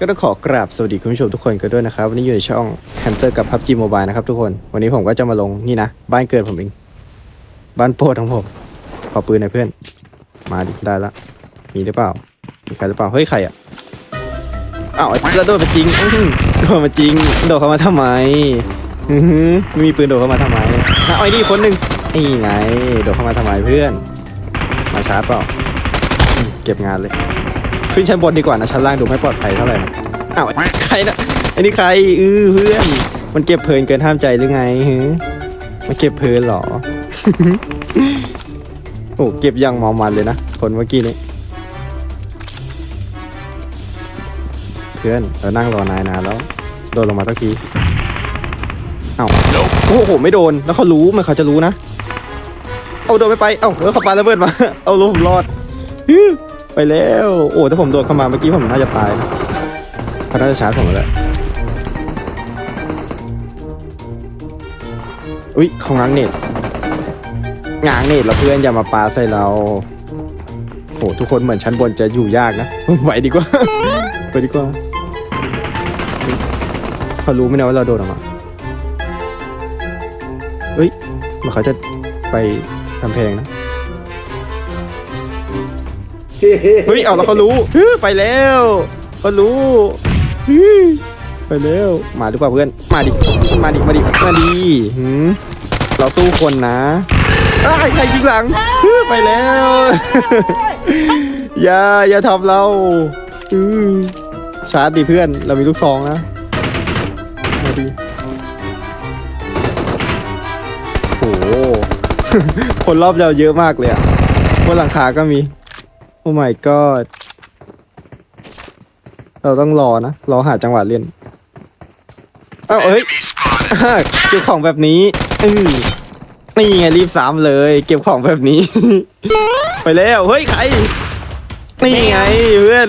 ก็ต้องขอกราบสวัสดีคุณผู้ชมทุกคนกันด้วยนะครับ วันนี้อยู่ในช่องแฮมเตอร์กับ PUBG Mobile นะครับทุกคน วันนี้ผมก็จะมาลงนี่นะ บ้านเกิดผมเอง บ้านโปรดของผม ขอปืนหน่อยเพื่อน มาดิได้ละมีหรือเปล่า มีใครหรือเปล่า เฮ้ยใครอะอ้าวไอ้แล้วโดนมาจริงโดนมาจริง โดดเข้ามาทำไมอือหือไม่มีปืนโดดเข้ามาทำไมนะเอาไอ้นี่คนหนึ่งนี่ไง โดดเข้ามาทำไมเพื่อน มาชาร์จเปล่า เก็บงานเลย ขึ้นชั้นบนดีกว่านะชั้นล่างดูไม่ปลอดภัยเท่าไหร่นะอ้าวใครนะไอ้นี่ใครอือเพื่อนมันเก็บเพลินเกินห้ามใจหรือไงฮึมันเก็บเพลินเหรอโอ้เก็บอยังเมามันเลยนะคนเมื่อกี้นี้เพื่อนเรานั่งรอนายนานแล้ว โดนลงมาสักทีเอ้าโอ้โหไม่โดนแล้วเขารู้มันเขาจะรู้นะเอาโดนไม่ไปเอ้าแล้วเขาปาระเบิดมา เอารู้ผมรอดฮึ ไปแล้ว โอ้ถ้าผมโดนเข้ามาเมื่อกี้ผมน่าจะตายเขาน่าจะชาร์จผมแล้วอุ้ยของง้างเน็ตง้างเน็ตเราเพื่อนอย่ามาปาใส่เราโอ้ทุกคนเหมือนชั้นบนจะอยู่ยากนะไหวดีกว่าไปดีกว่าเขารู้ไหมนะว่าเราโดนออกมาเฮ้ยมันเขาจะไปกำแพงนะ เฮ้ยเอาแล้วเขารู้ฮึไปแล้วเขารู้ฮึไปแล้วมาดีกว่าเพื่อนมาดิมาดิมาดิมาดิหืมเราสู้คนนะอ้ายใครยิงหลังฮึไปแล้วอย่าอย่าทำเราอือชาร์จดิเพื่อนเรามีลูกซองนะมาดิโอ้โหคนรอบเราเยอะมากเลยอะบนหลังคาก็มี อ้ my god เราต้องรอนะ รอหาจังหวะเล่นเอ้าเอ้ยเก็บของแบบนี้อืนี่ไงรีบสามเลย เก็บของแบบนี้ ไปแล้วเฮ้ยใครนี่ไงเพื่อน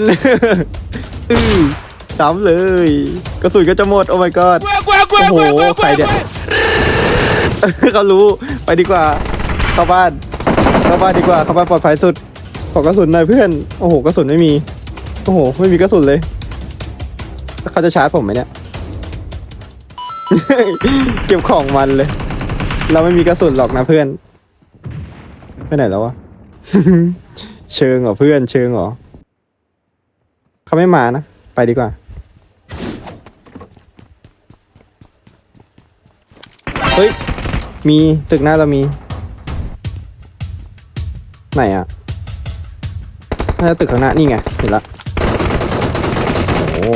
อืสามเลยกระสุนก็จะหมดโอ้ my god โอ้โหใครเนี่ยเขารู้ไปดีกว่าเข้าบ้านเข้าบ้านดีกว่าเข้าบ้านปลอดภัยสุด อกระสุนหน่อยเพื่อน โอ้โหกระสุนไม่มี โอ้โห ไม่มีกระสุนเลยแล้วเขาจะชาร์จผมไหมเนี่ย เก็บของมันเลย เราไม่มีกระสุนหรอกนะเพื่อน ไปไหนแล้ววะ เชิงเหรอเพื่อนเชิงเหรอเขาไม่มานะ ไปดีกว่าเฮ้ย มีตึกหน้าเรามี ไหนอะ น่าจะตึกข้างหน้านี่ไง เห็นละ โอ้โห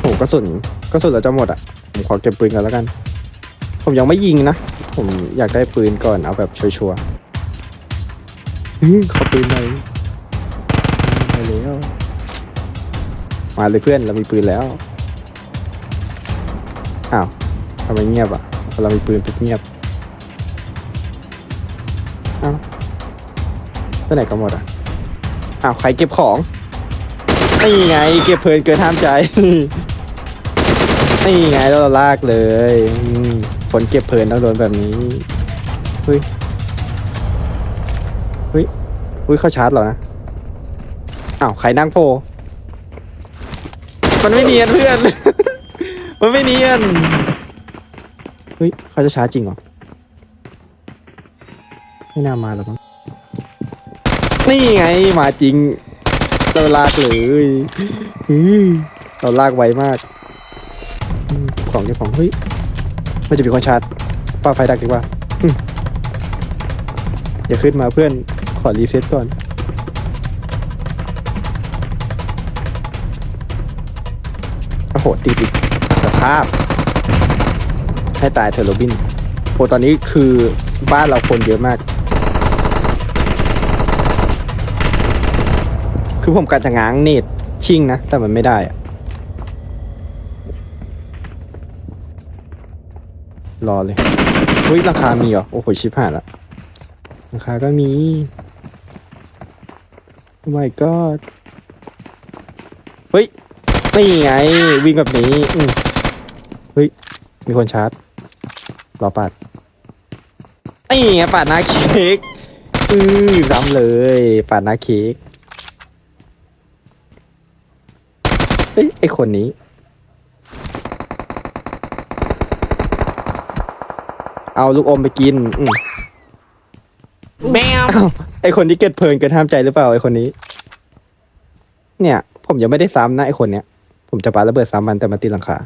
โหกระสุนกระสุนเราจะหมดอะผมขอเก็บปืนกันแล้วกัน ผมยังไม่ยิงนะ ผมอยากได้ปืนก่อนเอาแบบชัวร์ๆอื้อขอปืนหน่อยไปแล้วมาเลยเพื่อนเรามีปืนแล้ว อ้าวทำไมเงียบอะเรามีปืนปุ๊บเงียบอ้าว ไปไหนกันหมดอะอ้าวใครเก็บของนี่ไงเก็บเพลินเกินห้ามใจนี่ไงเราลากเลยคนเก็บเพลินต้องโดนแบบนี้เฮ้ยเฮ้ยเฮ้ยเขาชาร์จเหรอนะอ้าวใครนั่งโพมันไม่เนียนเพื่อน มันไม่เนียน เฮ้ยเขาจะชาร์จจริงเหรอ ไม่น่ามาหรอกมั้ง นี่ไงมาจริงเราลากเลยเราลากไวมากของเก็บของเฮ้ยมันจะมีคนชาร์จป้าไฟดักดีกว่าอย่าขึ้นมาเพื่อนขอรีเซ็ตก่อนโอ้โหติดอีกสภาพ ให้ตายเธอะโรบินโอตอนนี้คือบ้านเราคนเยอะมาก คือผมกัดจะง้างเนตชิงนะ แต่มันไม่ได้อะรอเลยอุ้ยราคามีเหรอ โอ้โห ชิบหายละราคาก็มีโอ้ my god เฮ้ย นี่ไง วิ่งแบบนี้เฮ้ย มีคนชาร์จ รอปัดนี่ไงปาดหน้าเค้กอือซ้ำเลยปาดหน้าเค้ก ฮ้ย ไอคนนี้ เอาลูกอมไปกินอืมแมวอ้าวไอคนที่เกิดเพลินเกิดห้ามใจหรือเปล่าไอคนนี้ เนี่ย ผมยังไม่ได้ซ้ำนะไอคนเนี้ย ผมจะปาระเบิดซ้ำมันแต่มาตีหลังคา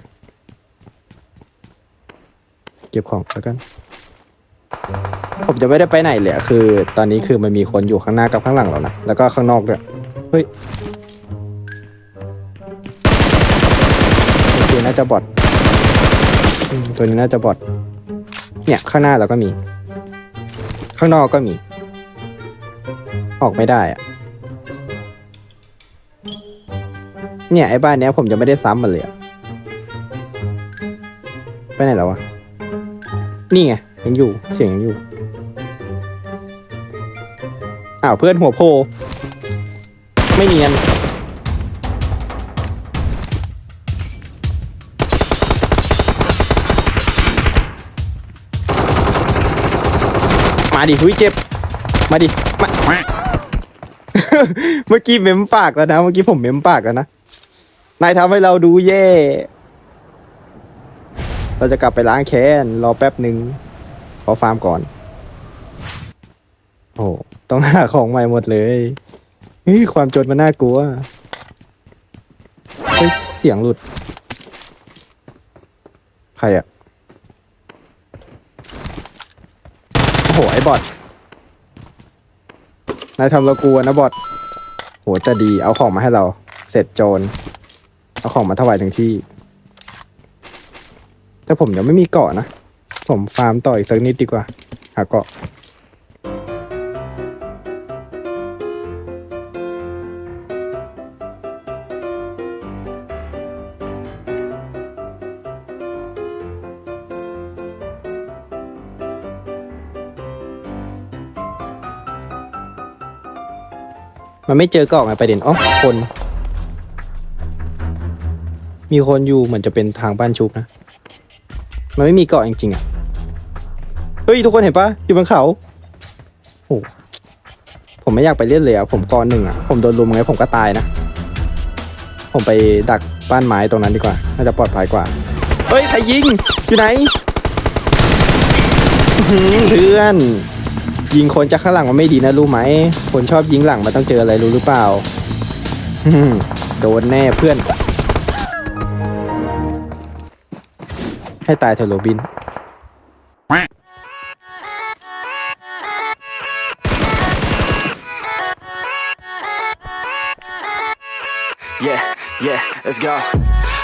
เก็บของแล้วกัน ผมจะไม่ได้ไปไหนเลยอะคือ ตอนนี้คือมันมีคนอยู่ข้างหน้ากับข้างหลังเรานะ แล้วก็ข้างนอกด้วย เฮ้ย น่าจะบอทตัวนี้น่าจะบอทเนี่ยข้างหน้าเราก็มี ข้างนอกก็มี ออกไม่ได้อะเนี่ยไอ้บ้านเนี้ยผมจะไม่ได้ซ้ำมันเลยอะไปไหนแล้ววะนี่ไงยังอยู่เสียงยังอยู่อ้าวเพื่อนหัวโพ ไม่เนียน ดิหุยเจ็บ มาดิมาเมื่อกี้เม้มปากแล้วนะ เมื่อกี้ผมเม้มปากแล้วนะ นายทำให้เราดูแย่ เราจะกลับไปล้างแค้น รอแป๊บหนึ่ง ขอฟาร์มก่อน โอ้ ต้องหาของใหม่หมดเลยเฮ้ยความจนมันน่ากลัว เฮ้ย เสียงหลุด ใครอะ โหไอ้บอทนายทำเรากลัวนะบอทโหจะดีเอาของมาให้เรา เสร็จโจรเอาของมาถวายถึงที่ แต่ผมยังไม่มีเกาะนะ ผมฟาร์มต่ออีกสักนิดดีกว่าหาเกาะ มันไม่เจอเกาะไงประเด็นอ๋อคน มีคนอยู่เหมือนจะเป็นทางบ้านชุบนะ มันไม่มีเกาะจริงๆอะ เฮ้ย ทุกคนเห็นปะอยู่บนเขาโอ้ผมไม่อยากไปเล่นเลยอะ ผมกอหนึ่งอะ ผมโดนลุมไงผมก็ตายนะ ผมไปดักบ้านไม้ตรงนั้นดีกว่า น่าจะปลอดภัยกว่า เฮ้ย ใครยิง อยู่ไหนเพื่อน ยิงคนจากข้างหลังมันไม่ดีนะรู้ไหม คนชอบยิงหลังมันต้องเจออะไรรู้หรือเปล่าโดนแน่เพื่อน ให้ตายเถอะโรบิน Yeah, yeah, let's go.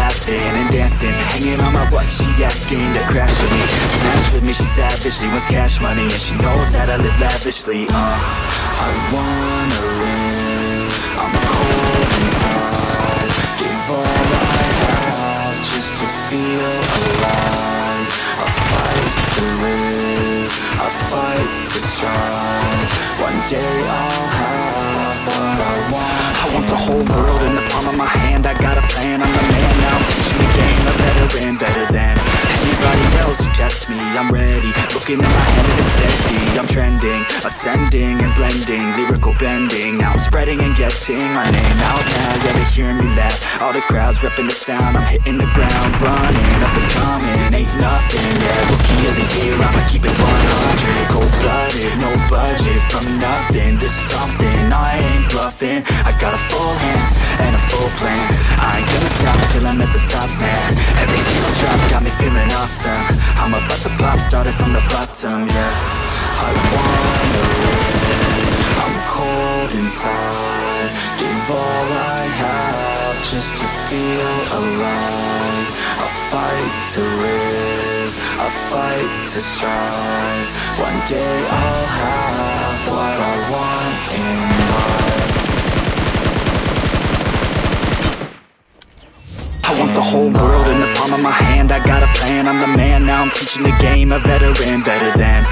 laughing and dancing. Hanging on my butt, she asking to crash with me. Smash with me, she savage, she wants cash money. And she knows that I live lavishly, uh. I wanna live, I'm cold inside. Give all I have just to feel alive. I fight to live, I fight to strive. One day I'll whole world in the palm of my hand. I got a plan, I'm the man now. I'm teaching the game, a veteran, better than anybody else who tests me. I'm ready, looking at my hand and it's steady. I'm trending, ascending and blending, spreading and getting my name out now. Yeah, they hearing me laugh. All the crowds repping the sound. I'm hitting the ground, running up and coming. Ain't nothing, yeah. Rookie of the year, I'ma keep it 100. Cold blooded, no budget. From nothing to something, I ain't bluffing. I got a full hand and a full plan. I ain't gonna stop till I'm at the top, man. Every single drop got me feeling awesome. I'm about to pop, started from the bottom, yeah. I wanna live. I'm cold inside. Give all I have just to feel alive. I fight to live. I fight to strive. One day I'll have what I want in life. I want the whole world in the palm of my hand I got a plan, I'm the man Now I'm teaching the game, a veteran Better than